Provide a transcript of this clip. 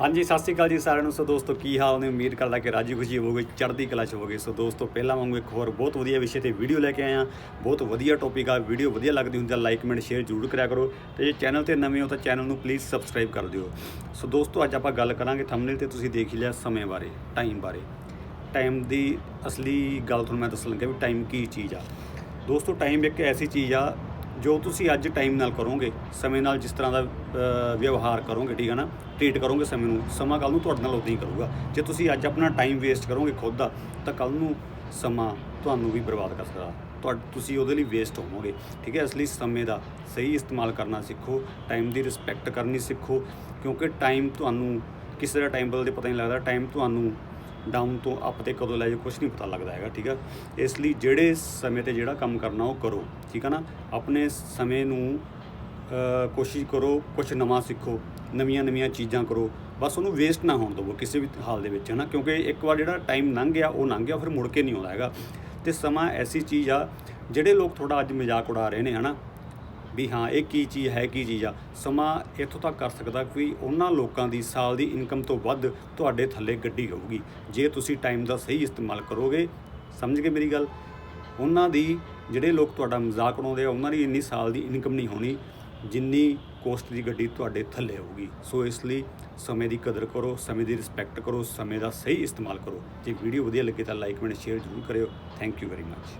ਹਾਂਜੀ, ਸਤਿ ਸ਼੍ਰੀ ਅਕਾਲ ਜੀ ਸਾਰਿਆਂ ਨੂੰ। ਸੋ ਦੋਸਤੋ, ਕੀ ਹਾਲ ਨੇ? ਉਮੀਦ ਕਰਦਾ ਕਿ ਰਾਜੀ ਖੁਸ਼ੀ ਹੋਵੋਗੇ, ਚੜ੍ਹਦੀ ਕਲਾ ਚ ਹੋਵੋਗੇ। ਸੋ ਦੋਸਤੋ, ਪਹਿਲਾਂ ਵਾਂਗੂ ਇੱਕ ਹੋਰ ਬਹੁਤ ਵਧੀਆ ਵਿਸ਼ੇ ਤੇ ਵੀਡੀਓ ਲੈ ਕੇ ਆਇਆ ਬਹੁਤ ਵਧੀਆ ਟੌਪਿਕ ਆ। ਵੀਡੀਓ ਵਧੀਆ ਲੱਗਦੀ ਹੁੰਦੀ ਤਾਂ ਲਾਈਕ ਕਮੈਂਟ ਸ਼ੇਅਰ ਜ਼ਰੂਰ ਕਰਿਆ ਕਰੋ। ਤੇ ਜੇ ਚੈਨਲ ਤੇ ਨਵੇਂ ਹੋ ਤਾਂ ਚੈਨਲ ਨੂੰ ਪਲੀਜ਼ ਸਬਸਕ੍ਰਾਈਬ ਕਰ ਦਿਓ। ਸੋ ਦੋਸਤੋ, ਅੱਜ ਆਪਾਂ ਗੱਲ ਕਰਾਂਗੇ ਥੰਬਨੇਲ ਤੇ ਤੁਸੀਂ ਦੇਖ ਲਿਆ ਸਮੇਂ ਬਾਰੇ ਟਾਈਮ ਬਾਰੇ। ਟਾਈਮ ਦੀ ਅਸਲੀ ਗੱਲ ਤੁਹਾਨੂੰ ਮੈਂ ਦੱਸਣ ਲੱਗਾ ਵੀ ਟਾਈਮ ਕੀ ਚੀਜ਼ ਆ। ਦੋਸਤੋ ਟਾਈਮ ਇੱਕ ਐਸੀ ਚੀਜ਼ ਆ ਜੋ ਤੁਸੀਂ ਅੱਜ ਟਾਈਮ ਨਾਲ ਕਰੋਗੇ, ਸਮੇਂ ਨਾਲ ਜਿਸ ਤਰ੍ਹਾਂ ਦਾ ਵਿਵਹਾਰ ਕਰੋਗੇ, ਠੀਕ ਹੈ ਨਾ? ਟ੍ਰੀਟ ਕਰੋਗੇ ਸਮੇਂ ਨੂੰ, ਸਮਾਂ ਕੱਲ ਨੂੰ ਤੁਹਾਡੇ ਨਾਲ ਉਦਾਂ ਹੀ ਕਰੂਗਾ। ਜੇ ਤੁਸੀਂ ਅੱਜ ਆਪਣਾ ਟਾਈਮ ਵੇਸਟ ਕਰੋਗੇ ਖੁਦ ਦਾ, ਤਾਂ ਕੱਲ ਨੂੰ ਸਮਾਂ ਤੁਹਾਨੂੰ ਵੀ ਬਰਬਾਦ ਕਰ ਸਕਦਾ। ਤੁਹਾ, ਤੁਸੀਂ ਉਹਦੇ ਲਈ ਵੇਸਟ ਹੋਵੋਗੇ, ਠੀਕ ਹੈ? ਇਸ ਲਈ ਸਮੇਂ ਦਾ ਸਹੀ ਇਸਤੇਮਾਲ ਕਰਨਾ ਸਿੱਖੋ ਟਾਈਮ ਦੀ ਰਿਸਪੈਕਟ ਕਰਨੀ ਸਿੱਖੋ, ਕਿਉਂਕਿ ਟਾਈਮ ਤੁਹਾਨੂੰ, ਕਿਸੇ ਦਾ ਟਾਈਮ ਬਦਲਦੇ ਪਤਾ ਨਹੀਂ ਲੱਗਦਾ ਟਾਈਮ ਤੁਹਾਨੂੰ ਡਾਊਨ ਤੋਂ ਅਪ ਤੇ ਕਦੋਂ ਲੈ ਜਾਓ ਕੁਝ ਨਹੀਂ ਪਤਾ ਲੱਗਦਾ ਹੈਗਾ, ਠੀਕ ਆ? ਇਸ ਲਈ ਜਿਹੜੇ ਸਮੇਂ ਤੇ ਜਿਹੜਾ ਕੰਮ ਕਰਨਾ ਉਹ ਕਰੋ, ਠੀਕ ਆ ਨਾ? ਆਪਣੇ ਸਮੇਂ ਨੂੰ ਕੋਸ਼ਿਸ਼ ਕਰੋ ਕੁਝ ਨਵਾਂ ਸਿੱਖੋ, ਨਵੀਆਂ ਨਵੀਆਂ ਚੀਜ਼ਾਂ ਕਰੋ, ਬਸ ਉਹਨੂੰ ਵੇਸਟ ਨਾ ਹੋਣ ਦਿਵੋ ਕਿਸੇ ਵੀ ਹਾਲ ਦੇ ਵਿੱਚ, ਹਨਾ? ਕਿਉਂਕਿ ਇੱਕ ਵਾਰ ਜਿਹੜਾ ਟਾਈਮ ਲੰਘ ਗਿਆ, ਉਹ ਲੰਘ ਗਿਆ, ਫਿਰ ਮੁੜ ਕੇ ਨਹੀਂ ਆਉਂਦਾ ਹੈਗਾ। ਤੇ ਸਮਾਂ ਐਸੀ ਚੀਜ਼ ਆ, ਜਿਹੜੇ ਲੋਕ ਥੋੜਾ ਅੱਜ ਮਜ਼ਾਕ ਉਡਾ ਰਹੇ ਨੇ, ਹਨਾ? ਵੀ ਹਾਂ, ਇਹ ਕੀ ਚੀਜ਼ ਹੈ, ਕੀ ਚੀਜ਼ ਆ। ਸਮਾਂ ਇੱਥੋਂ ਤੱਕ ਕਰ ਸਕਦਾ ਕਿ ਉਹਨਾਂ ਲੋਕਾਂ ਦੀ ਸਾਲ ਦੀ ਇਨਕਮ ਤੋਂ ਵੱਧ ਤੁਹਾਡੇ ਥੱਲੇ ਗੱਡੀ ਹੋਊਗੀ। ਜੇ ਤੁਸੀਂ ਟਾਈਮ ਦਾ ਸਹੀ ਇਸਤੇਮਾਲ ਕਰੋਗੇ, ਸਮਝ ਗਏ ਮੇਰੀ ਗੱਲ? ਉਹਨਾਂ ਦੀ ਜਿਹੜੇ ਲੋਕ ਤੁਹਾਡਾ ਮਜ਼ਾਕ ਉਡਾਉਂਦੇ ਆ, ਉਹਨਾਂ ਦੀ ਇੰਨੀ ਸਾਲ ਦੀ ਇਨਕਮ ਨਹੀਂ ਹੋਣੀ ਜਿੰਨੀ ਕੋਸਟ ਦੀ ਗੱਡੀ ਤੁਹਾਡੇ ਥੱਲੇ ਹੋਊਗੀ। ਸੋ ਇਸ ਲਈ ਸਮੇਂ ਦੀ ਕਦਰ ਕਰੋ, ਸਮੇਂ ਦੀ ਰਿਸਪੈਕਟ ਕਰੋ, ਸਮੇਂ ਦਾ ਸਹੀ ਇਸਤੇਮਾਲ ਕਰੋ। ਜੇ ਵੀਡੀਓ ਵਧੀਆ ਲੱਗੇ ਤਾਂ ਲਾਈਕ ਕਮੈਂਟ ਸ਼ੇਅਰ ਜ਼ਰੂਰ ਕਰਿਓ। Thank you very much